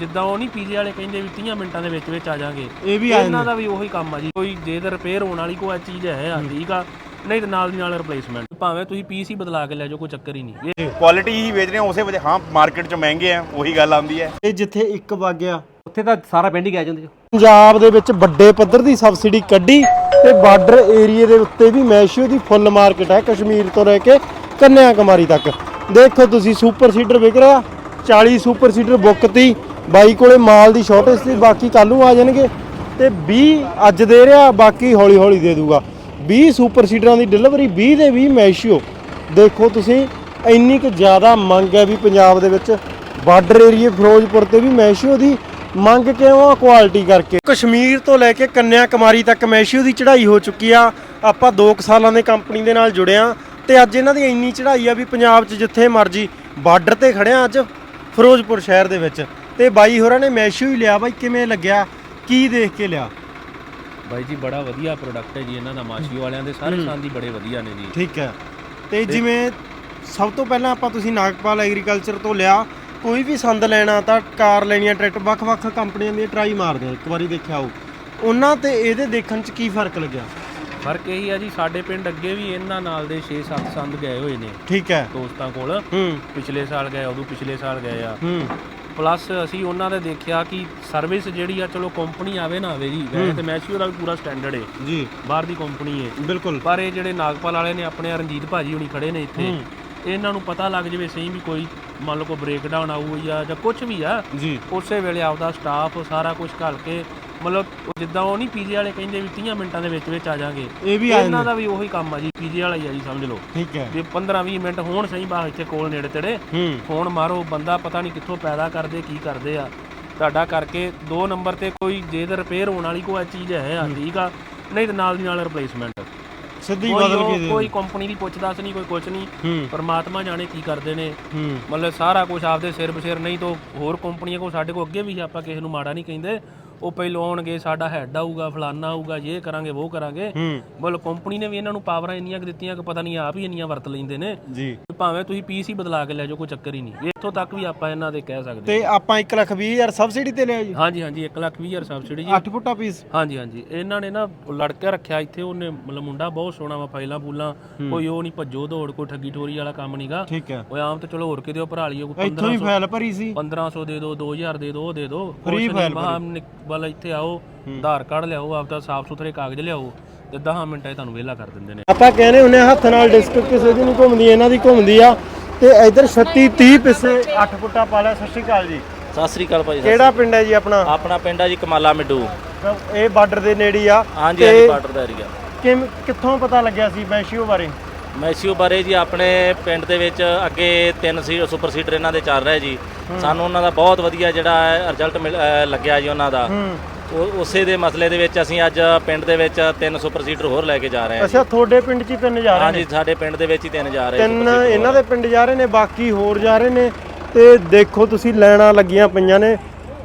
ਜਿੱਦਾਂ ਉਹ ਨਹੀਂ ਪੀਜ਼ੇ ਵਾਲੇ ਕਹਿੰਦੇ ਵੀ 30 ਮਿੰਟਾਂ ਦੇ ਵਿੱਚ ਵਿੱਚ ਆ ਜਾਾਂਗੇ। ਇਹ ਵੀ ਆ ਇਹਨਾਂ ਦਾ ਵੀ ਉਹੀ ਕੰਮ ਆ ਜੀ। ਕੋਈ ਜੇ ਤਾਂ ਰਿਪੇਅਰ ਹੋਣ ਵਾਲੀ ਕੋਈ ਚੀਜ਼ ਹੈ ਆ ਠੀਕ ਆ। ਨਹੀਂ ਤਾਂ ਨਾਲ ਦੀ ਨਾਲ ਰਿਪਲੇਸਮੈਂਟ ਭਾਵੇਂ ਤੁਸੀਂ ਪੀਸ ਹੀ ਬਦਲਾ ਕੇ ਲੈ ਜਾਓ ਕੋਈ ਚੱਕਰ ਹੀ ਨਹੀਂ। ਇਹ ਕੁਆਲਿਟੀ ਹੀ ਵੇਚ ਰਹੇ ਹਾਂ ਉਸੇ ਵਜ੍ਹਾ ਹਾਂ ਮਾਰਕੀਟ 'ਚ ਮਹਿੰਗੇ ਆ ਉਹੀ ਗੱਲ ਆਉਂਦੀ ਹੈ। ਇਹ ਜਿੱਥੇ ਇੱਕ ਵਗ ਗਿਆ ਉੱਥੇ ਤਾਂ ਸਾਰਾ ਪਿੰਡ ਹੀ ਗਿਆ ਜਾਂਦੇ ਪੰਜਾਬ ਦੇ ਵਿੱਚ ਵੱਡੇ ਪੱਧਰ ਦੀ ਸਬਸਿਡੀ ਕੱਢੀ ਤੇ ਬਾਰਡਰ ਏਰੀਏ ਦੇ ਉੱਤੇ ਵੀ ਮੈਸ਼ੀਓ ਦੀ ਫੁੱਲ ਮਾਰਕੀਟ ਹੈ ਕਸ਼ਮੀਰ ਤੋਂ ਲੈ ਕੇ ਕੰਨਿਆ ਕੁਮਾਰੀ ਤੱਕ। ਦੇਖੋ ਤੁਸੀਂ ਸੁਪਰ ਸੀਡਰ ਵਿਕ ਰਿਹਾ 40 ਸੁਪਰ ਸੀਡਰ ਬੁੱਕ ਤੀ। ਬਾਈ ਕੋਲੇ ਮਾਲ ਦੀ ਸ਼ਾਰਟੇਜ ਸੀ ਬਾਕੀ ਕੱਲ ਨੂੰ ਆ ਜਾਣਗੇ ਤੇ 20 ਅੱਜ ਦੇ ਰਿਹਾ, ਬਾਕੀ ਹੌਲੀ ਹੌਲੀ ਦੇ ਦੂਗਾ। 20 ਸੁਪਰ ਸੀਡਰਾਂ ਦੀ ਡਿਲੀਵਰੀ 20 ਦੇ 20 ਮੈਸ਼ੀਓ ਦੇਖੋ ਤੁਸੀਂ, ਇੰਨੀ ਕੁ ਜ਼ਿਆਦਾ ਮੰਗ ਹੈ ਵੀ ਪੰਜਾਬ ਦੇ ਵਿੱਚ। ਬਾਰਡਰ ਏਰੀਏ ਫਿਰੋਜ਼ਪੁਰ ਤੇ ਵੀ ਮੈਸ਼ੀਓ ਦੀ ਮੰਗ ਕਿਉਂ ਆ ਕੁਆਲਿਟੀ ਕਰਕੇ? ਕਸ਼ਮੀਰ ਤੋਂ ਲੈ ਕੇ ਕੰਨਿਆ ਕੁਮਾਰੀ ਤੱਕ ਮੈਸ਼ੀਓ ਦੀ ਚੜ੍ਹਾਈ ਹੋ ਚੁੱਕੀ ਆ। ਆਪਾਂ 2 ਸਾਲਾਂ ਦੇ ਕੰਪਨੀ ਦੇ ਨਾਲ ਜੁੜਿਆ। ਤੇ ਅੱਜ ਇਹਨਾਂ ਦੀ ਇੰਨੀ ਚੜ੍ਹਾਈ ਆ ਵੀ ਪੰਜਾਬ 'ਚ ਜਿੱਥੇ ਮਰਜ਼ੀ ਬਾਰਡਰ ਤੇ ਖੜਿਆ ਅੱਜ ਫਿਰੋਜ਼ਪੁਰ ਸ਼ਹਿਰ ਦੇ ਵਿੱਚ। ਤੇ ਬਾਈ ਹੋਰਾਂ ਨੇ ਮੈਸ਼ੀਓ ਹੀ ਲਿਆ ਬਾਈ ਕਿਵੇਂ ਲੱਗਿਆ? ਕੀ ਦੇਖ ਕੇ ਲਿਆ? ਬਾਈ ਜੀ ਬੜਾ ਵਧੀਆ ਪ੍ਰੋਡਕਟ ਹੈ ਜੀ ਇਹਨਾਂ ਦਾ ਮਾਸ਼ੀਓ ਵਾਲਿਆਂ ਦੇ ਸਾਰੇ ਸੰਦ ਬੜੇ ਵਧੀਆ ਨੇ ਜੀ। ਠੀਕ ਹੈ। ਤੇ ਜਿਵੇਂ ਸਭ ਤੋਂ ਪਹਿਲਾਂ ਆਪਾਂ ਤੁਸੀਂ ਨਾਗਪਾਲ ਐਗਰੀਕਲਚਰ ਤੋਂ ਲਿਆ ਕੋਈ ਵੀ ਸੰਦ ਲੈਣਾ ਤਾਂ ਕਾਰ ਲੈਣੀ ਆ ਟਰੈਕਟਰ ਵੱਖ-ਵੱਖ ਕੰਪਨੀਆਂ ਦੀਆਂ ਟਰਾਈ ਮਾਰਦੇ ਆ ਇੱਕ ਵਾਰੀ ਦੇਖਿਆ ਹੋ ਉਹਨਾਂ ਤੇ ਇਹਦੇ ਦੇਖਣ 'ਚ ਕੀ ਫ਼ਰਕ ਲੱਗਿਆ? ਫ਼ਰਕ ਇਹੀ ਆ ਜੀ ਸਾਡੇ ਪਿੰਡ ਅੱਗੇ ਵੀ ਇਹਨਾਂ ਨਾਲ ਦੇ 6-7 ਸੰਦ ਗਏ ਹੋਏ ਨੇ ਠੀਕ ਹੈ। ਦੋਸਤਾਂ ਕੋਲ। ਹੂੰ। ਪਿਛਲੇ ਸਾਲ ਗਏ ਉਦੋਂ ਪਿਛਲੇ ਸਾਲ ਗਏ ਆ। ਹੂੰ। ਪਲੱਸ ਅਸੀਂ ਉਹਨਾਂ ਦੇ ਦੇਖਿਆ ਕਿ ਸਰਵਿਸ ਜਿਹੜੀ ਆ ਚਲੋ ਕੰਪਨੀ ਆਵੇ ਨਾ ਆਵੇ ਜੀ ਵੈਸੇ ਤੇ ਮੈਸ਼ੀਓ ਦਾ ਵੀ ਪੂਰਾ ਸਟੈਂਡਰਡ ਹੈ ਜੀ। ਬਾਹਰ ਦੀ ਕੰਪਨੀ ਹੈ ਬਿਲਕੁਲ। ਪਰ ਇਹ ਜਿਹੜੇ ਨਾਗਪਾਲ ਵਾਲੇ ਨੇ ਆਪਣੇ ਰਣਜੀਤ ਭਾਜੀ ਹੁਣੀ ਖੜੇ ਨੇ ਇੱਥੇ ਇਹਨਾਂ ਨੂੰ ਪਤਾ ਲੱਗ ਜਵੇ ਸਹੀ ਵੀ ਕੋਈ ਮੰਨ ਲਓ ਕੋਈ ਬ੍ਰੇਕਡਾਊਨ ਆਊ ਜਾਂ ਜਾਂ ਕੁਝ ਵੀ ਆ ਜੀ। ਉਸੇ ਵੇਲੇ ਆਪਦਾ ਸਟਾਫ ਸਾਰਾ ਕੁਝ ਘੱਲ ਕੇ ਮਤਲਬ ਉਹ ਜਿੱਦਾਂ ਉਹ ਨਹੀਂ ਪੀਜ਼ੇ ਵਾਲੇ ਕਹਿੰਦੇ ਵੀ 30 ਮਿੰਟਾਂ ਦੇ ਵਿੱਚ ਵਿੱਚ ਆ ਜਾਾਂਗੇ। ਇਹ ਵੀ ਆ ਇਹਨਾਂ ਦਾ ਵੀ ਉਹੀ ਕੰਮ ਆ ਜੀ ਪੀਜ਼ੇ ਵਾਲਾ ਹੀ ਆ ਜੀ ਸਮਝ ਲਓ। ਠੀਕ ਹੈ। ਜੇ 15 20 ਮਿੰਟ ਹੋਣ ਸਹੀ ਬਾਹਰ ਇੱਥੇ ਕੋਲ ਨੇੜੇ ਤੇੜੇ। ਫੋਨ ਮਾਰੋ ਬੰਦਾ ਪਤਾ ਨਹੀਂ ਕਿੱਥੋਂ ਪੈਦਾ ਕਰਦੇ ਕੀ ਕਰਦੇ ਆ। ਤੁਹਾਡਾ ਕਰਕੇ ਦੋ ਨੰਬਰ ਤੇ ਕੋਈ ਜੇ ਤਾਂ ਰਿਪੇਅਰ ਹੋਣ ਵਾਲੀ ਕੋਈ ਚੀਜ਼ ਹੈ ਆ ਠੀਕ ਆ ਨਹੀਂ ਤਾਂ ਨਾਲ ਦੀ ਨਾਲ ਰਿਪਲੇਸਮੈਂਟ ਸਿੱਧੀ ਬਦਲ ਕੇ ਦੇ ਕੋਈ ਕੰਪਨੀ ਦੀ ਪੁੱਛਦਾਸ ਨਹੀਂ ਕੋਈ ਕੁਛ ਨਹੀਂ ਪਰਮਾਤਮਾ ਜਾਣੇ ਕੀ ਕਰਦੇ ਨੇ। ਮਤਲਬ ਸਾਰਾ ਕੁਝ ਆਪਦੇ ਸਿਰ ਬਸਿਰ ਨਹੀਂ ਤਾਂ ਹੋਰ ਕੰਪਨੀਆਂ ਕੋ ਸਾਡੇ ਕੋ ਅੱਗੇ ਵੀ ਆਪਾਂ ਕਿਸੇ ਨੂੰ ਮਾੜਾ ਨਹੀਂ ਕਹਿੰਦੇ। ਉਹ ਪਹਿਲੋਂ ਆਉਣਗੇ ਸਾਡਾ ਹੈੱਡ ਆਊਗਾ ਫਲਾਨਾ ਆਊਗਾ ਇਹ ਕਰਾਂਗੇ ਉਹ ਕਰਾਂਗੇ। ਮਤਲਬ ਕੰਪਨੀ ਨੇ ਵੀ ਇਹਨਾਂ ਨੂੰ ਪਾਵਰਾਂ ਇੰਨੀਆਂ ਕੁ ਦਿੱਤੀਆਂ ਕਿ ਪਤਾ ਨਹੀਂ ਆਪ ਹੀ ਇੰਨੀਆਂ ਵਰਤ ਲੈਂਦੇ ਨੇ। ਜੀ। ਭਾਵੇਂ ਤੁਸੀਂ ਪੀਸ ਬਦਲਾ ਕੇ ਲੈ ਜਾਓ ਕੋਈ ਚੱਕਰ ਹੀ ਨਹੀਂ। ਇੱਥੋਂ ਤੱਕ ਵੀ ਆਪਾਂ ਇਹਨਾਂ ਦੇ ਕਹਿ ਸਕਦੇ ਤੇ ਆਪਾਂ 1 ਲੱਖ 20 ਹਜ਼ਾਰ ਸਬਸਿਡੀ ਤੇ ਲਿਆ ਜੀ। ਹਾਂਜੀ ਹਾਂਜੀ 1 ਲੱਖ 20 ਹਜ਼ਾਰ ਸਬਸਿਡੀ ਜੀ। 8 ਫੁੱਟਾ ਪੀਸ ਹਾਂਜੀ ਹਾਂਜੀ। ਇਹਨਾਂ ਨੇ ਨਾ ਲੜਕਾ ਰੱਖਿਆ ਇੱਥੇ ਉਹਨੇ ਮਤਲਬ ਮੁੰਡਾ ਬਹੁਤ ਸੋਹਣਾ ਵਾ ਫਾਈਲਾਂ ਫੂਲਾਂ। ਕੋਈ ਉਹ ਨਹੀਂ ਭੱਜੋ ਦੌੜ ਕੋਈ ਠੱਗੀ ਠੋਰੀ ਵਾਲਾ ਕੰਮ ਨਹੀਂਗਾ ਠੀਕ ਹੈ। ਉਹ ਆਮ ਤਾਂ ਚਲੋ ਹੋਰ ਕਿਤੇ ਉਹ ਭਰਾ ਲਈਓ ਕੋਈ ਇੱਥੋਂ ਹੀ ਫਾਈਲ ਭਰੀ ਸੀ। 1500 ਦੇ ਦਿਓ 2000 ਦੇ ਦਿਓ ਉਹ ਦੇ ਦਿਓ Free file ਬਲ ਇੱਥੇ ਆਓ ਆਧਾਰ ਕਾਰਡ ਲਿਆਓ ਆਪਦਾ ਸਾਫ਼ ਸੁਥਰੇ ਕਾਗਜ਼ ਲਿਆਓ ਤੇ 10 ਮਿੰਟਾਂ 'ਚ ਤੁਹਾਨੂੰ ਵਿਹਲਾ ਕਰ ਦਿੰਦੇ ਨੇ। ਆਪਾਂ ਕਹਿੰਦੇ ਹੁੰਨੇ ਹੱਥ ਨਾਲ ਡਿਸਕ ਕਿਸੇ ਦੀ ਨਹੀਂ ਘੁੰਮਦੀ ਇਹਨਾਂ ਦੀ ਘੁੰਮਦੀ ਆ। ਤੇ ਇਧਰ 36 30 ਪਿੱਛੇ 8 ਫੁੱਟਾ ਪਾ ਲਿਆ ਸਤਿ ਸ਼੍ਰੀ ਅਕਾਲ ਜੀ। ਸਤਿ ਸ੍ਰੀ ਅਕਾਲ ਭਾਈ ਕਿਹੜਾ ਪਿੰਡ ਹੈ ਜੀ ਆਪਣਾ? ਆਪਣਾ ਪਿੰਡ ਆ ਜੀ ਕਮਾਲਾ ਮਿੱਡੂ। ਇਹ ਬਾਰਡਰ ਦੇ ਨੇੜੇ ਹੀ ਆ। ਹਾਂਜੀ ਹਾਂਜੀ ਬਾਰਡਰ ਦਾ ਏਰੀਆ ਕਿਵੇਂ ਕਿੱਥੋਂ ਪਤਾ ਲੱਗਿਆ ਸੀ ਮੈਸ਼ੀਓ ਬਾਰੇ? ਮੈਸੀਓ ਬਾਰੇ ਜੀ ਆਪਣੇ ਪਿੰਡ ਦੇ ਵਿੱਚ ਅੱਗੇ ਤਿੰਨ ਸੀ ਸੁਪਰ ਸੀਡਰ ਇਹਨਾਂ ਦੇ ਚੱਲ ਰਹੇ ਜੀ। ਸਾਨੂੰ ਉਹਨਾਂ ਦਾ ਬਹੁਤ ਵਧੀਆ ਜਿਹੜਾ ਰਿਜ਼ਲਟ ਲੱਗਿਆ ਜੀ ਉਹਨਾਂ ਦਾ। ਉਸੇ ਦੇ ਮਸਲੇ ਦੇ ਵਿੱਚ ਅਸੀਂ ਅੱਜ ਪਿੰਡ ਦੇ ਵਿੱਚ ਤਿੰਨ ਸੁਪਰ ਸੀਡਰ ਹੋਰ ਲੈ ਕੇ ਜਾ ਰਹੇ ਹਾਂ ਅੱਛਾ ਤੁਹਾਡੇ ਪਿੰਡ 'ਚ ਹੀ ਤਿੰਨ ਜਾ ਰਹੇ ਨੇ? ਹਾਂਜੀ ਸਾਡੇ ਪਿੰਡ ਦੇ ਵਿੱਚ ਹੀ ਤਿੰਨ ਜਾ ਰਹੇ ਤਿੰਨ ਇਹਨਾਂ ਦੇ ਪਿੰਡ ਜਾ ਰਹੇ ਨੇ ਬਾਕੀ ਹੋਰ ਜਾ ਰਹੇ ਨੇ। ਤੇ ਦੇਖੋ ਤੁਸੀਂ ਲੈਣਾ ਲੱਗੀਆਂ ਪਈਆਂ ਨੇ।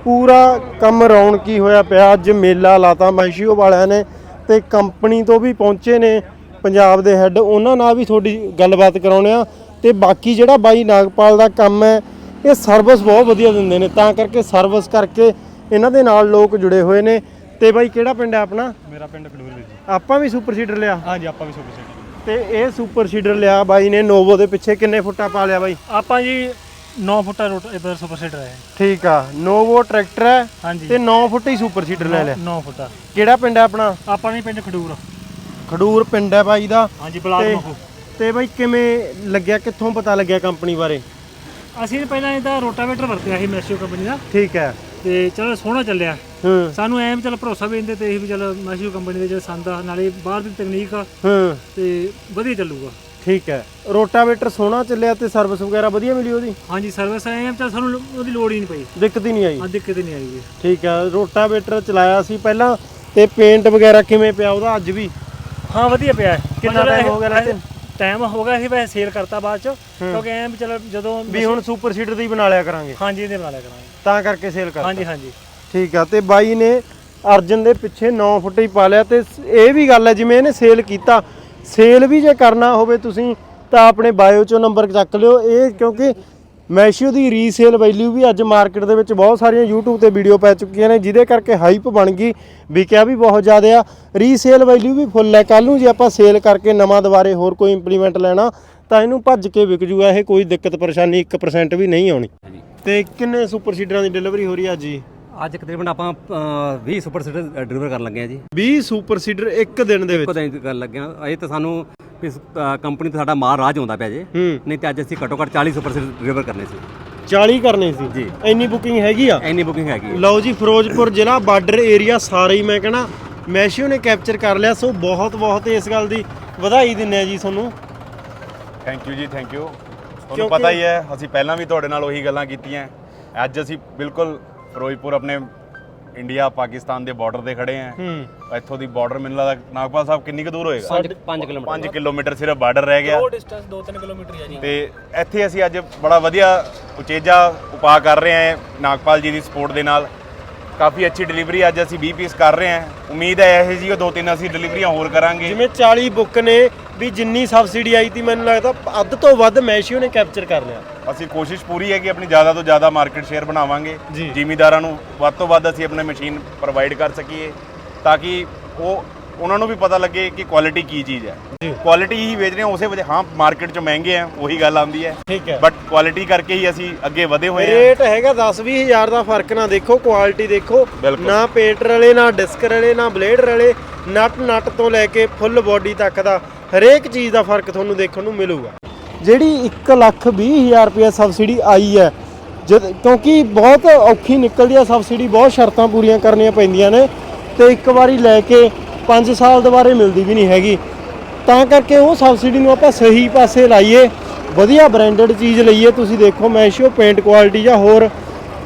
ਪੂਰਾ ਕੰਮ ਰੌਣਕੀ ਹੋਇਆ ਪਿਆ। ਅੱਜ ਮੇਲਾ ਲਾਤਾ ਮੈਸ਼ੀਓ ਵਾਲਿਆਂ ਨੇ ਤੇ ਕੰਪਨੀ ਤੋਂ ਵੀ ਪਹੁੰਚੇ ਨੇ ਪੰਜਾਬ ਦੇ ਹੈੱਡ ਉਹਨਾਂ ਨਾਲ ਵੀ ਤੁਹਾਡੀ ਗੱਲਬਾਤ ਕਰਾਉਣੇ ਆ ਤੇ ਬਾਕੀ ਜਿਹੜਾ ਬਾਈ ਨਾਗਪਾਲ ਦਾ ਕੰਮ ਹੈ ਇਹ ਸਰਵਿਸ ਬਹੁਤ ਵਧੀਆ ਦਿੰਦੇ ਨੇ ਤਾਂ ਕਰਕੇ ਸਰਵਿਸ ਕਰਕੇ ਇਹਨਾਂ ਦੇ ਨਾਲ ਲੋਕ ਜੁੜੇ ਹੋਏ ਨੇ। ਤੇ ਬਾਈ ਕਿਹੜਾ ਪਿੰਡ ਹੈ ਆਪਣਾ? ਮੇਰਾ ਪਿੰਡ ਖਡੂਰ ਵੀਰ ਜੀ। ਆਪਾਂ ਵੀ ਸੁਪਰ ਸੀਡਰ ਲਿਆ? ਹਾਂਜੀ ਆਪਾਂ ਵੀ ਸੁਪਰ ਸਿਟੀ ਤੇ ਇਹ ਸੁਪਰ ਸੀਡਰ ਲਿਆ ਬਾਈ ਨੇ ਨੋਵੋ ਦੇ ਪਿੱਛੇ ਕਿੰਨੇ ਫੁੱਟਾ ਪਾ ਲਿਆ ਬਾਈ? ਆਪਾਂ ਜੀ 9 ਫੁੱਟਾ ਰੋਟ ਇਧਰ ਸੁਪਰ ਸੀਟਰ ਹੈ। ਠੀਕ ਆ ਨੋਵੋ ਟਰੈਕਟਰ ਹੈ ਹਾਂਜੀ। ਤੇ 9 ਫੁੱਟ ਹੀ ਸੁਪਰ ਸੀਡਰ ਲੈ ਲਿਆ। 9 ਫੁੱਟਾ। ਕਿਹੜਾ ਪਿੰਡ ਹੈ ਆਪਣਾ? ਆਪਾਂ ਨੇ ਪਿੰਡ ਖਡੂਰ। ਖਡੂਰ ਪਿੰਡ ਹੈ ਬਾਈ ਦਾ। ਹਾਂਜੀ ਬਲਾਕ ਤੇ- ਮਖੂ ਤੇ ਬਾਈ ਕਿਵੇਂ ਲੱਗਿਆ ਕਿੱਥੋਂ ਪਤਾ ਲੱਗਿਆ ਕੰਪਨੀ ਬਾਰੇ? ਅਸੀਂ ਪਹਿਲਾਂ ਇਹਦਾ ਰੋਟਾਵੇਟਰ ਵਰਤਿਆ ਸੀ ਮੈਸ਼ੀਓ ਕੰਪਨੀ ਦਾ। ਠੀਕ ਹੈ। ਤੇ ਚਲੋ ਸੋਹਣਾ ਚੱਲਿਆ। ਹੂੰ। ਸਾਨੂੰ ਐਂ ਵੀ ਚਲ ਭਰੋਸਾ ਵੀ ਇਹਦੇ ਤੇ ਇਹ ਵੀ ਚਲ ਮੈਸ਼ੀਓ ਕੰਪਨੀ ਦੇ ਜਿਹੜੇ ਸੰਦ ਆ ਨਾਲੇ ਬਾਹਰ ਦੀ ਤਕਨੀਕ ਆ। ਹੂੰ। ਤੇ ਵਧੀਆ ਚੱਲੂਗਾ। ਠੀਕ ਹੈ। ਰੋਟਾਵੇਟਰ ਸੋਹਣਾ ਚੱਲਿਆ ਤੇ ਸਰਵਿਸ ਵਗੈਰਾ ਵਧੀਆ ਮਿਲੀ ਉਹਦੀ? ਹਾਂਜੀ ਸਰਵਿਸ ਐਂ ਚਲ ਸਾਨੂੰ ਉਹਦੀ ਲੋੜ ਹੀ ਨਹੀਂ ਪਈ। ਦਿੱਕਤ ਹੀ ਨਹੀਂ ਆਈ? ਆ ਦਿੱਕਤ ਹੀ ਨਹੀਂ ਆਈ ਜੀ। ਠੀਕ ਹੈ। ਰੋਟਾਵੇਟਰ ਚਲਾਇਆ ਸੀ ਪਹਿਲਾਂ ਤੇ ਪੇਂਟ ਵਗੈਰਾ ਕਿਵੇਂ ਪਿਆ ਉਹਦਾ ਅੱਜ ਵੀ? ਹਾਂ ਵਧੀਆ ਪਿਆ। ਹੈ। ਕਿੰਨਾ ਮਤਲਬ time ਹੋ ਗਿਆ ਲੈਤੇ? ਟਾਈਮ ਹੋ ਗਿਆ ਸੀ ਵੈਸੇ ਸੇਲ ਕਰਤਾ ਬਾਅਦ ਚ ਕਿਉਂਕਿ ਐਂ ਵੀ ਚਲ ਜਦੋਂ ਵੀ ਹੁਣ ਸੁਪਰ ਸੀਡਰ ਦੀ ਬਣਾ ਲਿਆ ਕਰਾਂਗੇ। ਹਾਂਜੀ ਇਹਦੇ ਬਣਾ ਲਿਆ ਕਰਾਂਗੇ। ਤਾਂ ਕਰਕੇ ਸੇਲ ਕਰ ਹਾਂਜੀ ਹਾਂਜੀ। ਠੀਕ ਆ ਤੇ ਬਾਈ ਨੇ ਅਰਜਨ ਦੇ ਪਿੱਛੇ 9 ਫੁੱਟ ਹੀ ਪਾ ਲਿਆ ਤੇ ਇਹ ਵੀ ਗੱਲ ਹੈ ਜਿਵੇਂ ਇਹਨੇ ਸੇਲ ਕੀਤਾ ਸੇਲ ਵੀ ਜੇ ਕਰਨਾ ਹੋਵੇ ਤੁਸੀਂ ਤਾਂ ਆਪਣੇ ਬਾਇਓ ਚੋਂ ਨੰਬਰ ਚੱਕ ਲਿਓ। ਇਹ ਕਿਉਂਕਿ ਮੈਸ਼ੀਓ ਦੀ ਰੀਸੇਲ ਵੈਲਿਊ ਵੀ ਅੱਜ ਮਾਰਕੀਟ ਦੇ ਵਿੱਚ ਬਹੁਤ ਸਾਰੀਆਂ YouTube ਤੇ ਵੀਡੀਓ ਪੈ ਚੁੱਕੀਆਂ ਨੇ ਜਿਹਦੇ ਕਰਕੇ ਹਾਈਪ ਬਣ ਗਈ ਵਿਕਿਆ ਵੀ ਬਹੁਤ ਜ਼ਿਆਦਾ ਆ। ਰੀਸੇਲ ਵੈਲਿਊ ਵੀ ਫੁੱਲ ਹੈ। ਕੱਲ ਨੂੰ ਜੇ ਆਪਾਂ ਸੇਲ ਕਰਕੇ ਨਵਾਂ ਦੁਬਾਰੇ ਹੋਰ ਕੋਈ ਇੰਪਲੀਮੈਂਟ ਲੈਣਾ ਤਾਂ ਇਹਨੂੰ ਭੱਜ ਕੇ ਵਿਕ ਜੂਗਾ। ਇਹ ਕੋਈ ਦਿੱਕਤ ਪਰੇਸ਼ਾਨੀ 1% ਵੀ ਨਹੀਂ ਆਉਣੀ। ਤੇ ਕਿੰਨੇ ਸੁਪਰ ਸੀਡਰਾਂ ਦੀ ਡਿਲੀਵਰੀ ਹੋ ਰਹੀ ਹੈ ਅੱਜ ਜੀ? ਅੱਜ ਤਕਰੀਬਨ ਆਪਾਂ ਅ, 20 ਸੁਪਰ ਸੀਟਰ ਡਿਲੀਵਰ ਕਰਨ ਲੱਗੇ ਆ ਜੀ। 20 ਸੁਪਰ ਸੀਡਰ ਇੱਕ ਦਿਨ ਦੇ ਵਿੱਚ? ਇੱਕੋ ਦਿਨ ਦੀ ਕਰਨ ਲੱਗੇ ਆ ਇਹ ਤਾਂ ਸਾਨੂੰ ਇਸ ਕੰਪਨੀ ਤੋਂ ਸਾਡਾ ਮਾਲ ਰਾਜ ਹੁੰਦਾ ਪਿਆ ਜੇ। ਹੂੰ। ਨਹੀਂ ਤੇ ਅੱਜ ਅਸੀਂ ਘੱਟੋ ਘੱਟ 40 ਸੁਪਰ ਸੀਟਰ ਡਿਲੀਵਰ ਕਰਨੇ ਸੀ। 40 ਕਰਨੇ ਸੀ? ਜੀ। ਇੰਨੀ ਬੁਕਿੰਗ ਹੈਗੀ ਆ? ਇੰਨੀ ਬੁਕਿੰਗ ਹੈਗੀ ਹੈ। ਲਓ ਜੀ ਫਿਰੋਜ਼ਪੁਰ ਜ਼ਿਲ੍ਹਾ ਬਾਰਡਰ ਏਰੀਆ ਸਾਰੇ ਹੀ ਮੈਂ ਕਹਣਾ ਮੈਸ਼ੀਓ ਨੇ ਕੈਪਚਰ ਕਰ ਲਿਆ ਸੋ ਬਹੁਤ ਬਹੁਤ ਇਸ ਗੱਲ ਦੀ ਵਧਾਈ ਦਿੰਨੇ ਆ ਜੀ ਤੁਹਾਨੂੰ। ਥੈਂਕ ਯੂ ਜੀ ਥੈਂਕ ਯੂ ਤੁਹਾਨੂੰ ਕਿਉਂਕਿ- ਪਤਾ ਹੀ ਹੈ ਅਸੀਂ ਪਹਿਲਾਂ ਵੀ ਤੁਹਾਡੇ ਨਾਲ ਉਹੀ ਗੱਲਾਂ ਕੀਤੀਆਂ। ਅੱਜ ਅਸੀਂ ਬਿਲਕੁਲ ਫਿਰੋਜ਼ਪੁਰ ਆਪਣੇ ਇੰਡੀਆ ਪਾਕਿਸਤਾਨ ਦੇ ਬਾਰਡਰ ਤੇ ਖੜੇ ਹਾਂ ਹੂੰ। ਇੱਥੋਂ ਦੀ ਬਾਰਡਰ ਮੈਨੂੰ ਲੱਗਦਾ ਨਾਗਪਾਲ ਸਾਹਿਬ ਕਿੰਨੀ ਕੁ ਦੂਰ ਹੋਏਗਾ? ਪੰਜ 5 ਕਿਲੋਮੀਟਰ। 5 ਕਿਲੋਮੀਟਰ ਸਿਰਫ ਬਾਰਡਰ ਰਹਿ ਗਿਆ। ਉਹ ਡਿਸਟੈਂਸ 2-3 ਕਿਲੋਮੀਟਰ ਹੀ ਆ ਜੀ। ਤੇ ਇੱਥੇ ਅਸੀਂ ਅੱਜ ਬੜਾ ਵਧੀਆ ਉਚੇਜਾ ਉਪਾਅ ਕਰ ਰਹੇ ਹਾਂ ਨਾਗਪਾਲ ਜੀ ਦੀ ਸਪੋਰਟ ਦੇ ਨਾਲ। ਕਾਫੀ ਅੱਛੀ ਡਿਲੀਵਰੀ ਅੱਜ ਅਸੀਂ 20 ਪੀਸ ਕਰ ਰਹੇ ਹਾਂ। ਉਮੀਦ ਹੈ ਇਹ ਜੀ ਉਹ ਦੋ ਤਿੰਨ ਅਸੀਂ ਡਿਲੀਵਰੀਆਂ ਹੋਰ ਕਰਾਂਗੇ। ਜਿਵੇਂ 40 ਬੁੱਕ ਨੇ ਵੀ ਜਿੰਨੀ ਸਬਸਿਡੀ ਆਈ ਤੀ ਮੈਨੂੰ ਲੱਗਦਾ ਅੱਧ ਤੋਂ ਵੱਧ ਮੈਸ਼ੀਓ ਨੇ ਕੈਪਚਰ ਕਰ ਲਿਆ। ਅਸੀਂ ਕੋਸ਼ਿਸ਼ ਪੂਰੀ ਹੈ ਕਿ ਆਪਣੀ ਜ਼ਿਆਦਾ ਤੋਂ ਜ਼ਿਆਦਾ ਮਾਰਕੀਟ ਸ਼ੇਅਰ ਬਣਾਵਾਂਗੇ। ਜੀ। ਜ਼ਿਮੀਦਾਰਾਂ ਨੂੰ ਵੱਧ ਤੋਂ ਵੱਧ ਅਸੀਂ ਆਪਣੇ ਮਸ਼ੀਨ ਪ੍ਰੋਵਾਈਡ ਕਰ ਸਕੀਏ ਤਾਂ ਕਿ ਉਹ ਉਹਨਾਂ ਨੂੰ ਵੀ ਪਤਾ ਲੱਗੇ ਕਿ ਕੁਆਲਿਟੀ ਕੀ ਚੀਜ਼ ਹੈ। ਕੁਆਲਿਟੀ ਹੀ ਵੇਚ ਰਹੇ ਹਾਂ ਉਸੇ ਵਜ੍ਹਾ ਹਾਂ ਮਾਰਕੀਟ 'ਚ ਮਹਿੰਗੇ ਆ ਉਹੀ ਗੱਲ ਆਉਂਦੀ ਹੈ। ਠੀਕ ਹੈ। ਬਟ ਕੁਆਲਿਟੀ ਕਰਕੇ ਹੀ ਅਸੀਂ ਅੱਗੇ ਵਧੇ ਹੋਏ ਹਾਂ। ਰੇਟ ਹੈਗਾ 10 ਹਜ਼ਾਰ ਦਾ ਫ਼ਰਕ ਨਾ ਦੇਖੋ ਕੁਆਲਿਟੀ ਦੇਖੋ। ਨਾ ਪੇਂਟ ਰਲੇ ਨਾ ਡਿਸਕ ਰਲੇ ਨਾ ਬਲੇਡ ਰਲੇ ਨਟ ਨਟ ਤੋਂ ਲੈ ਕੇ ਫੁੱਲ ਬਾਡੀ ਤੱਕ ਦਾ ਹਰੇਕ ਚੀਜ਼ ਦਾ ਫ਼ਰਕ ਤੁਹਾਨੂੰ ਦੇਖਣ ਨੂੰ ਮਿਲੂਗਾ। ਜਿਹੜੀ 1 ਲੱਖ 20 ਹਜ਼ਾਰ ਰੁਪਏ ਸਬਸਿਡੀ ਆਈ ਹੈ ਜਦ ਕਿਉਂਕਿ ਬਹੁਤ ਔਖੀ ਨਿਕਲਦੀ ਹੈ ਸਬਸਿਡੀ ਬਹੁਤ ਸ਼ਰਤਾਂ ਪੂਰੀਆਂ ਕਰਨੀਆਂ ਪੈਂਦੀਆਂ ਨੇ। ਤੇ ਇੱਕ ਵਾਰੀ ਲੈ ਕੇ 5 ਸਾਲ ਦੁਬਾਰੇ ਮਿਲਦੀ ਵੀ ਨਹੀਂ ਹੈਗੀ। ਤਾਂ ਕਰਕੇ ਉਹ ਸਬਸਿਡੀ ਨੂੰ ਆਪਾਂ ਸਹੀ ਪਾਸੇ ਲਾਈਏ, ਵਧੀਆ ਬ੍ਰਾਂਡਡ ਚੀਜ਼ ਲਈਏ, ਤੁਸੀਂ ਦੇਖੋ ਮੈਸ਼ੋ ਪੇਂਟ ਕੁਆਲਿਟੀ ਜਾਂ ਹੋਰ,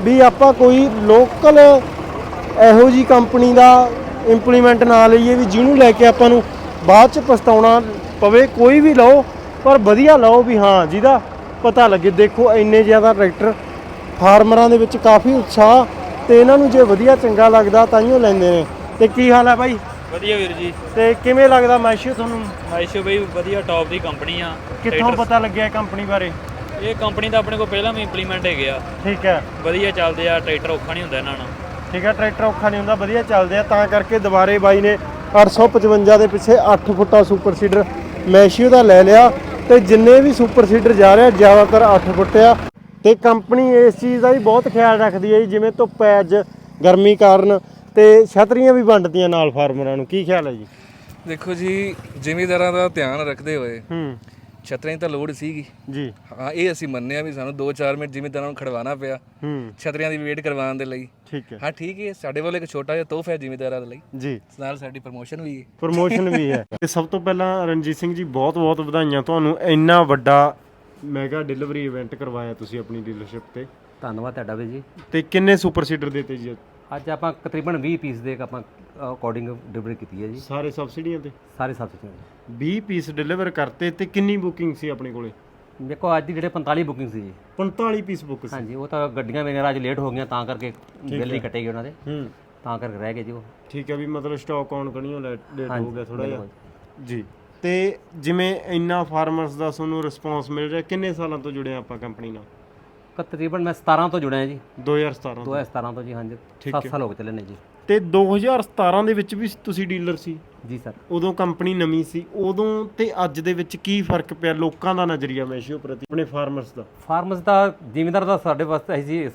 ਵੀ ਆਪਾਂ ਕੋਈ ਲੋਕਲ ਇਹੋ ਜੀ ਕੰਪਨੀ ਦਾ ਇੰਪਲੀਮੈਂਟ ਨਾ ਲਈਏ ਵੀ ਜਿਹਨੂੰ ਲੈ ਕੇ ਆਪਾਂ ਨੂੰ ਬਾਅਦ ਚ ਪਛਤਾਉਣਾ ਪਵੇ, ਕੋਈ ਵੀ ਲਓ, ਪਰ ਵਧੀਆ ਲਓ ਵੀ ਹਾਂ, ਜਿਹਦਾ ਪਤਾ ਲੱਗੇ। ਦੇਖੋ ਇੰਨੇ ਜ਼ਿਆਦਾ ਟਰੈਕਟਰ ਫਾਰਮਰਾਂ ਦੇ ਵਿੱਚ ਕਾਫੀ ਉਤਸ਼ਾਹ ਤੇ ਇਹਨਾਂ ਨੂੰ ਜੇ ਵਧੀਆ ਚੰਗਾ ਲੱਗਦਾ ਤਾਂ ਹੀ ਉਹ ਲੈਂਦੇ ਨੇ। ਤੇ ਕੀ ਹਾਲ ਹੈ ਭਾਈ ਵਧੀਆ ਵੀਰ ਜੀ। ਤੇ ਕਿਵੇਂ ਲੱਗਦਾ ਮੈਸ਼ੋ ਤੁਹਾਨੂੰ? ਮਾਈਸ਼ੋ ਬਈ ਵਧੀਆ ਟੌਪ ਦੀ ਕੰਪਨੀ ਆ। ਕਿੱਥੋਂ ਪਤਾ ਲੱਗਿਆ ਕੰਪਨੀ ਬਾਰੇ? ਇਹ ਕੰਪਨੀ ਤਾਂ ਆਪਣੇ ਕੋਲ ਪਹਿਲਾਂ ਵੀ ਇੰਪਲੀਮੈਂਟ ਹੈਗੇ ਆ। ਠੀਕ ਹੈ। ਵਧੀਆ ਚੱਲਦੇ ਆ ਟਰੈਕਟਰ ਔਖਾ ਨਹੀਂ ਹੁੰਦਾ ਇਹਨਾਂ ਨਾਲ। ਠੀਕ ਹੈ ਟਰੈਕਟਰ ਔਖਾ ਨਹੀਂ ਹੁੰਦਾ ਵਧੀਆ ਚੱਲਦੇ ਆ। ਤਾਂ ਕਰਕੇ ਦੁਬਾਰੇ ਬਾਈ ਨੇ 855 ਦੇ ਪਿੱਛੇ 8 ਫੁੱਟਾ ਸੁਪਰ ਸੀਡਰ ਮੈਸ਼ੀਓ ਦਾ ਲੈ ਲਿਆ। ਤੇ ਜਿੰਨੇ ਵੀ ਸੁਪਰ ਸੀਡਰ ਜਾ ਰਹੇ ਆ ਜ਼ਿਆਦਾਤਰ 8 ਫੁੱਟ ਆ। ਤੇ ਕੰਪਨੀ ਇਸ ਚੀਜ਼ ਦਾ ਵੀ ਬਹੁਤ ਖਿਆਲ ਰੱਖਦੀ ਹੈ ਜੀ ਜਿਵੇਂ ਧੁੱਪ ਹੈ ਅੱਜ ਗਰਮੀ ਕਾਰਨ। ਤੇ ਛਤਰੀਆਂ ਵੀ ਵੰਡਦੀਆਂ ਨਾਲ ਫਾਰਮਰਾਂ ਨੂੰ ਕੀ ਖਿਆਲ ਹੈ ਜੀ? ਦੇਖੋ ਜੀ ਜ਼ਿਮੀਂਦਾਰਾਂ ਦਾ ਧਿਆਨ ਰੱਖਦੇ ਹੋਏ ਹੂੰ। ਛਤਰੀਆਂ ਦੀ ਤਾਂ ਲੋੜ ਸੀਗੀ। ਜੀ। ਹਾਂ ਇਹ ਅਸੀਂ ਮੰਨਿਆ ਵੀ ਸਾਨੂੰ 2-4 ਮਿੰਟ ਜ਼ਿਮੀਂਦਾਰਾਂ ਨੂੰ ਖੜਵਾਉਣਾ ਪਿਆ ਹੂੰ। ਛਤਰੀਆਂ ਦੀ ਵੇਟ ਕਰਵਾਉਣ ਦੇ ਲਈ। ਠੀਕ ਹੈ। ਹਾਂ ਠੀਕ ਹੈ ਸਾਡੇ ਵੱਲ ਇੱਕ ਛੋਟਾ ਜਿਹਾ ਤੋਹਫਾ ਹੈ ਜ਼ਿਮੀਂਦਾਰਾਂ ਦੇ ਲਈ। ਜੀ। ਨਾਲ ਸਾਡੀ ਪ੍ਰਮੋਸ਼ਨ ਵੀ ਹੈ। ਪ੍ਰਮੋਸ਼ਨ ਵੀ ਹੈ। ਤੇ ਸਭ ਤੋਂ ਪਹਿਲਾਂ ਰਣਜੀਤ ਸਿੰਘ ਜੀ ਬਹੁਤ ਬਹੁਤ ਵਧਾਈਆਂ ਤੁਹਾਨੂੰ ਇੰਨਾ ਵੱਡਾ ਮੈਗਾ ਡਿਲੀਵਰੀ ਇਵੈਂਟ ਕਰਵਾਇਆ ਤੁਸੀਂ ਆਪਣੀ ਡੀਲਰਸ਼ਿਪ ਤੇ। ਧੰਨਵਾਦ ਤੁਹਾਡਾ ਵੀ ਜੀ। ਤੇ ਕਿੰਨੇ ਸੁਪਰ ਸੀਡਰ ਦਿੱਤੇ ਜੀ ਅੱਜ ਆਪਾਂ ਤਕਰੀਬਨ 20 ਪੀਸ ਦੇ ਆਪਾਂ ਅਕੋਰਡਿੰਗ ਡਿਲੀਵਰੀ ਕੀਤੀ ਹੈ ਜੀ। ਸਾਰੇ ਸਬਸਿਡੀਆਂ ਤੇ? ਸਾਰੇ ਸਬਸਿਡੀ 20 ਪੀਸ ਡਿਲੀਵਰ ਕਰਤੇ ਤੇ ਕਿੰਨੀ ਬੁਕਿੰਗ ਸੀ ਆਪਣੇ ਕੋਲੇ? ਦੇਖੋ ਅੱਜ ਦੀ ਜਿਹੜੇ 45 ਬੁਕਿੰਗ ਸੀ ਜੀ। 45 ਪੀਸ ਬੁੱਕ ਸੀ। ਹਾਂਜੀ ਉਹ ਤਾਂ ਗੱਡੀਆਂ ਵਗੈਰਾ ਅੱਜ ਲੇਟ ਹੋ ਗਈਆਂ ਤਾਂ ਕਰਕੇ ਬਿੱਲ ਨਹੀਂ ਕੱਟੇਗੀ ਉਹਨਾਂ ਦੇ। ਹੂੰ। ਤਾਂ ਕਰਕੇ ਰਹਿ ਗਏ ਜੀ ਉਹ। ਠੀਕ ਹੈ ਵੀ ਮਤਲਬ ਸਟਾਕ ਆਨ ਕਣੀਓ ਲੇਟ ਹੋ ਗਿਆ ਥੋੜਾ ਜਿਹਾ। ਜੀ। ਤੇ ਜਿਵੇਂ ਇੰਨਾ ਫਾਰਮਰਸ ਦਾ ਤੁਹਾਨੂੰ ਰਿਸਪੌਂਸ ਮਿਲ ਰਿਹਾ ਕਿੰਨੇ ਸਾਲਾਂ ਤੋਂ ਜੁੜੇ ਆਪਾਂ ਕੰਪਨੀ ਨਾਲ? ਤਕਰੀਬਨ ਮੈਂ 17 ਤੋਂ ਜੁੜਿਆ ਜੀ। 2017 ਤੋਂ। 2017 ਤੋਂ ਜੀ ਹਾਂਜੀ। ਠੀਕ 7 ਹੈ। ਸਾਲ ਹੋ ਗਏ ਚੱਲੇ ਨੇ ਜੀ। ਤੇ 2017 ਦੇ ਵਿੱਚ ਵੀ ਤੁਸੀਂ ਡੀਲਰ ਸੀ? ਜੀ ਸਰ। ਉਦੋਂ ਕੰਪਨੀ ਨਵੀਂ ਸੀ। ਉਦੋਂ ਤੇ ਅੱਜ ਦੇ ਵਿੱਚ ਕੀ ਫ਼ਰਕ ਪਿਆ ਲੋਕਾਂ ਦਾ ਨਜ਼ਰੀਆ ਮੈਸ਼ੀਓ ਪ੍ਰਤੀ ਆਪਣੇ ਫਾਰਮਰਸ ਦਾ? ਫਾਰਮਰਸ ਦਾ ਜ਼ਿਮੀਂਦਾਰ ਦਾ ਸਾਡੇ ਵਾਸਤੇ ਹੈ ਜੀ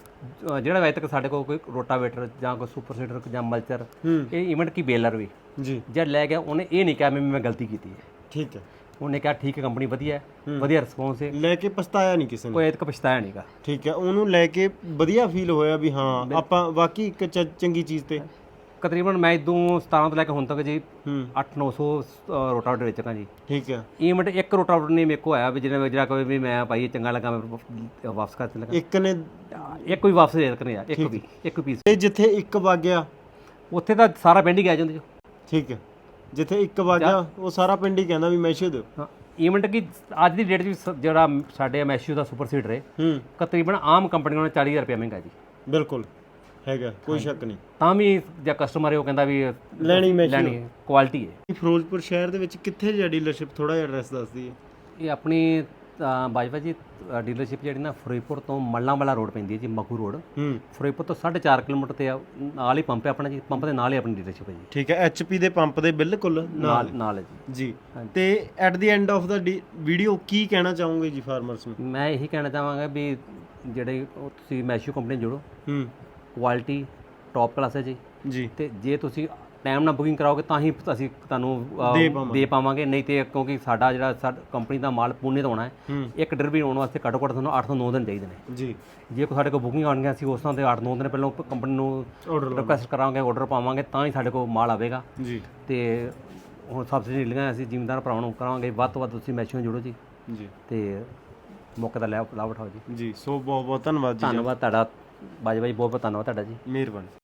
ਜਿਹੜਾ ਤੱਕ ਸਾਡੇ ਕੋਲ ਕੋਈ ਰੋਟਾਵੇਟਰ ਜਾਂ ਕੋਈ ਸੁਪਰ ਸੀਡਰ ਜਾਂ ਮਲਚਰ ਇਹ ਇਵੈਂਟ ਕੀ ਬੇਲਰ ਵੀ। ਜੀ। ਜਦ ਲੈ ਗਿਆ ਉਹਨੇ ਇਹ ਨਹੀਂ ਕਿਹਾ ਮੈਂ ਮੈਂ ਗਲਤੀ ਕੀਤੀ ਹੈ। ਠੀਕ ਹੈ। ਉਹਨੇ ਕਿਹਾ ਠੀਕ ਹੈ ਕੰਪਨੀ ਵਧੀਆ ਹੈ ਵਧੀਆ ਰਿਸਪੌਂਸ ਹੈ। ਲੈ ਕੇ ਪਛਤਾਇਆ ਨਹੀਂ ਕਿਸੇ ਨੇ? ਕੋਈ ਇਤਕ ਪਛਤਾਇਆ ਨਹੀਂਗਾ ਠੀਕ ਹੈ ਉਹਨੂੰ ਲੈ ਕੇ ਵਧੀਆ ਫੀਲ ਹੋਇਆ ਵੀ ਹਾਂ ਆਪਾਂ ਵਾਕਈ ਇੱਕ ਚ- ਚੰਗੀ ਚੀਜ਼ ਤੇ। ਤਕਰੀਬਨ ਮੈਂ ਇਦੋਂ 17 ਤੋਂ ਲੈ ਕੇ ਹੁਣ ਤੱਕ ਜੀ ਹੂੰ। 8-900 ਰੋਟਾਵੇਟਰ ਵੇਚਾਂ ਜੀ। ਠੀਕ ਹੈ। ਇਵੈਂਟ ਇੱਕ ਰੋਟਾਵੇਟਰ ਨਹੀਂ ਮੇਰੇ ਕੋ ਆਇਆ ਵੀ ਜਿਹਨੇ ਜਿਹੜਾ ਕੋਈ ਵੀ ਮੈਂ ਭਾਈ ਇਹ ਚੰਗਾ ਲੱਗਾ ਮੈਂ ਵਾਪਸ ਕਰ ਲਗਾ ਇੱਕ ਨੇ ਇੱਕ ਵੀ ਵਾਪਸ ਦੇ ਕਰਨੇ ਆ ਇੱਕ ਵੀ ਇੱਕ ਪੀਸ ਤੇ ਜਿੱਥੇ ਇੱਕ ਵਗਿਆ ਉੱਥੇ ਤਾਂ ਸਾਰਾ ਪਿੰਡ ਹੀ ਗਿਆ ਜਾਂਦੇ ਜੋ ਠੀਕ ਹੈ। ਜਿੱਥੇ ਇੱਕ ਵਗਿਆ ਉਹ ਸਾਰਾ ਪਿੰਡ ਹੀ ਕਹਿੰਦਾ ਵੀ ਮੈਸ਼ੀਓ ਦਿਓ ਹਾਂ ਇਵੈਂਟ ਕੀ ਅੱਜ ਦੀ ਡੇਟ 'ਚ ਸ- ਜਿਹੜਾ ਸਾਡੇ ਐਮਐਸਯੂ ਦਾ ਸੁਪਰ ਸੀਡਰ ਹੈ ਹੂੰ। ਤਕਰੀਬਨ ਆਮ ਕੰਪਨੀਆਂ ਨਾਲੋਂ 40000 ਰੁਪਏ ਮਹਿੰਗਾ ਜੀ। ਬਿਲਕੁਲ ਹੈਗਾ ਕੋਈ ਸ਼ੱਕ ਨਹੀਂ। ਤਾਂ ਵੀ ਜਾਂ ਕਸਟਮਰ ਹੈ ਉਹ ਕਹਿੰਦਾ ਵੀ ਲੈਣੀ ਮੈਸ਼ੀਓ ਲੈਣੀ ਕੁਆਲਿਟੀ ਹੈ ਫਿਰੋਜ਼ਪੁਰ ਸ਼ਹਿਰ ਦੇ ਵਿੱਚ ਕਿੱਥੇ ਜਿਹਾ ਡੀਲਰਸ਼ਿਪ ਥੋੜਾ ਜਿਹਾ ਐਡਰੈਸ ਦੱਸ ਦਈਏ ਇਹ ਆਪਣੀ ਤਾਂ ਬਾਜਵਾ ਜੀ ਡੀਲਰਸ਼ਿਪ ਜਿਹੜੀ ਨਾ ਫਿਰੋਜ਼ਪੁਰ ਤੋਂ ਮੱਲਾਂ ਵਾਲਾ ਰੋਡ ਪੈਂਦੀ ਹੈ ਜੀ ਮਖੂ ਰੋਡ। ਹੂੰ। ਫਿਰੋਜ਼ਪੁਰ ਤੋਂ 4.5 ਕਿਲੋਮੀਟਰ ਤੇ ਆ ਨਾਲ ਹੀ ਪੰਪ ਹੈ ਆਪਣਾ ਜੀ ਪੰਪ ਦੇ ਨਾਲ ਹੀ ਆਪਣੀ ਡੀਲਰਸ਼ਿਪ ਹੈ ਜੀ। ਠੀਕ ਹੈ ਐਚਪੀ ਦੇ ਪੰਪ ਦੇ ਬਿਲਕੁਲ ਨਾਲ। ਨਾਲ ਨਾਲ ਹੈ ਜੀ। ਜੀ। ਤੇ at the end of the video ਕੀ ਕਹਿਣਾ ਚਾਹੋਗੇ ਜੀ ਫਾਰਮਰਸ ਨੂੰ? ਮੈਂ ਇਹੀ ਕਹਿਣਾ ਚਾਹਾਂਗਾ ਵੀ ਜਿਹੜੇ ਉਹ ਤੁਸੀਂ ਮੈਸ਼ੂ ਕੰਪਨੀ ਜੁੜੋ। ਹੂੰ। ਕੁਆਲਿਟੀ ਟੌਪ ਕਲਾਸ ਹੈ ਜੀ। ਜੀ। ਤੇ ਜੇ ਤੁਸੀਂ ਟਾਈਮ ਨਾਲ ਬੁਕਿੰਗ ਕਰਾਓਗੇ ਤਾਂ ਹੀ ਅਸੀਂ ਤੁਹਾਨੂੰ ਦੇ ਪਾਵਾਂਗੇ। ਨਹੀਂ ਤੇ ਕਿਉਂਕਿ ਸਾਡਾ ਜਿਹੜਾ ਸਾਡ ਕੰਪਨੀ ਦਾ ਮਾਲ ਪੂਨੇ ਤੋਂ ਆਉਣਾ ਹੈ। ਇੱਕ ਡਰ ਵੀ ਆਉਣ ਵਾਸਤੇ ਘੱਟੋ ਘੱਟ ਤੁਹਾਨੂੰ 8 ਤੋਂ 9 ਦਿਨ ਚਾਹੀਦੇ ਨੇ। ਜੀ। ਜੇ ਕੋਈ ਸਾਡੇ ਕੋਲ ਬੁਕਿੰਗ ਆਉਣਗੀਆਂ ਅਸੀਂ ਉਸ ਤਰ੍ਹਾਂ ਦੇ 8-9 ਦਿਨ ਪਹਿਲਾਂ ਕੰਪਨੀ ਨੂੰ ਰਿਕੁਐਸਟ ਕਰਾਂਗੇ ਆਰਡਰ ਪਾਵਾਂਗੇ ਤਾਂ ਹੀ ਸਾਡੇ ਕੋਲ ਮਾਲ ਆਵੇਗਾ। ਜੀ। ਤੇ ਹੁਣ ਸਬਸਿਡੀ ਲਿਆ ਅਸੀਂ ਜ਼ਿਮੀਂਦਾਰ ਭਰਾਵਾਂ ਨੂੰ ਕਰਾਂਗੇ। ਵੱਧ ਤੋਂ ਵੱਧ ਤੁਸੀਂ ਨਾਲ ਜੁੜੋ ਜੀ। ਜੀ। ਤੇ ਮੌਕੇ ਦਾ ਲਾਭ ਲਾਭ ਉਠਾਓ ਜੀ। ਜੀ ਸੋ ਬਹੁਤ ਬਹੁਤ ਧੰਨਵਾਦ ਜੀ ਧੰਨਵਾਦ ਤੁਹਾਡਾ। ਬਾਜਵਾ ਜੀ ਬਹੁਤ ਬਹੁਤ ਧੰਨਵਾਦ ਤੁਹਾਡਾ ਜੀ। ਮਿਹਰਬਾਨੀ।